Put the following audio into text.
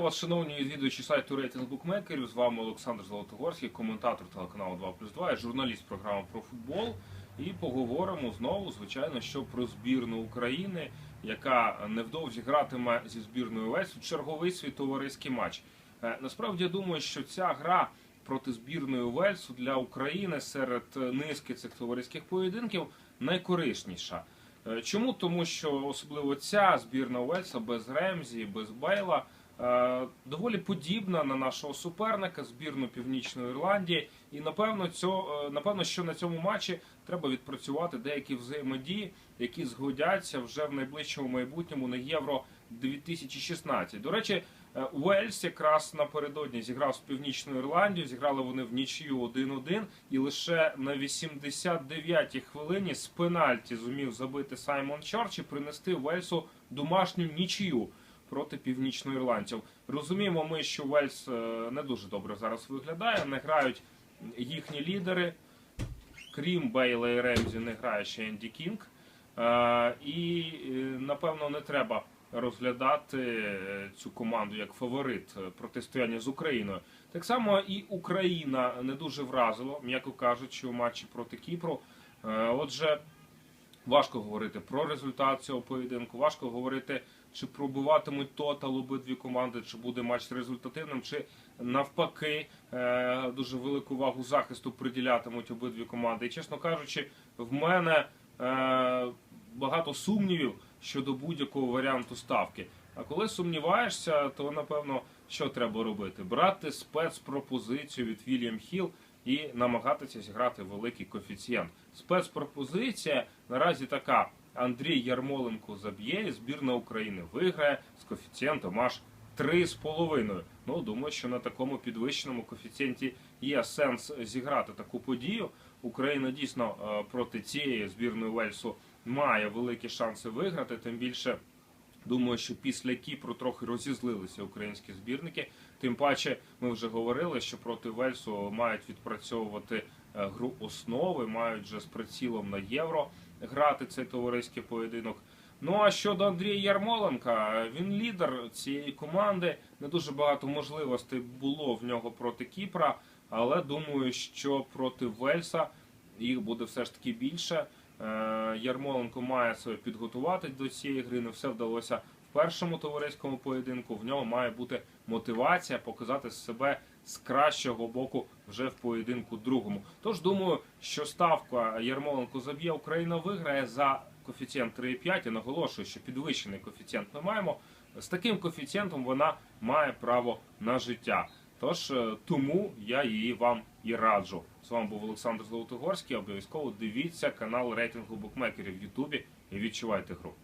вас, шановні відвідувачі сайту рейтинг букмекерів. З вами Олександр Золотогорський, коментатор телеканалу 2 плюс 2, я журналіст програми про футбол. І поговоримо знову, звичайно, що про збірну України, яка невдовзі гратиме зі збірною Вельсу черговий свій товариський матч. Е, Насправді я думаю, що ця гра проти збірної Вельсу для України серед е, низки цих товариських поєдинків найкорисніша. Е, Чому? Тому що особливо ця збірна Уельса без Ремзі, без Бейла доволі подібна на нашого суперника, збірну Північної Ірландії. І напевно, цьо, е, напевно, що на цьому матчі треба відпрацювати деякі взаємодії, які згодяться вже в найближчому майбутньому на Євро 2016. До речі, е, Уельс якраз напередодні зіграв з Північною Ірландією. Зіграли вони в нічию 1-1, і лише на 89-й хвилині з пенальті зумів забити Саймон Чорч і принести Уельсу домашню нічию проти північноірландців. Розуміємо, ми, що Уельс е, не дуже добре зараз виглядає. Не грають їхні лідери. Крім Бейла і Ремзі, не грає ще Енді Кінг. Е, І е, напевно не треба розглядати цю команду як фаворит протистояння з Україною. Так само і Україна не дуже вразило, м'яко кажучи, у матчі проти Кіпру. Отже, важко говорити про результат цього поєдинку, важко говорити, чи пробиватимуть тотал обидві команди, чи буде матч результативним, чи навпаки е, дуже велику увагу захисту приділятимуть обидві команди. І чесно кажучи, в мене е, багато сумнівів щодо будь-якого варіанту ставки. А коли сумніваєшся, то напевно що треба робити? Брати спецпропозицію від Вільям Хіл і намагатися зіграти великий коефіцієнт. Спецпропозиція наразі така: Андрій Ярмоленко заб'є, і збірна України виграє з коефіцієнтом аж 3,5. Ну, думаю, що на такому підвищеному коефіцієнті є сенс зіграти таку подію. Україна дійсно е, проти цієї збірної Вельсу має великі шанси виграти. Тим більше, думаю, що після Кіпру трохи розізлилися українські збірники. Тим паче, ми вже говорили, що проти Вельсу мають відпрацьовувати е, гру основи, мають вже з прицілом на євро грати цей товариський поєдинок. Ну а щодо Андрія Ярмоленка, він лідер цієї команди. Не дуже багато можливостей було в нього проти Кіпра, але думаю, що проти Вельса їх буде все ж таки більше. Е, Ярмоленко має себе підготувати до цієї гри. Не все вдалося в першому товариському поєдинку. В нього має бути мотивація показати себе з кращого боку вже в поєдинку другому. Тож думаю, що ставка Ярмоленко заб'є Україна виграє за коефіцієнт 3,5. Я наголошую, що підвищений коефіцієнт ми маємо. З таким коефіцієнтом вона має право на життя. Тож е, тому я її вам і раджу. З вами був Олександр Золотогорський. Обов'язково дивіться канал рейтингу букмекерів в Ютубі і відчувайте гру.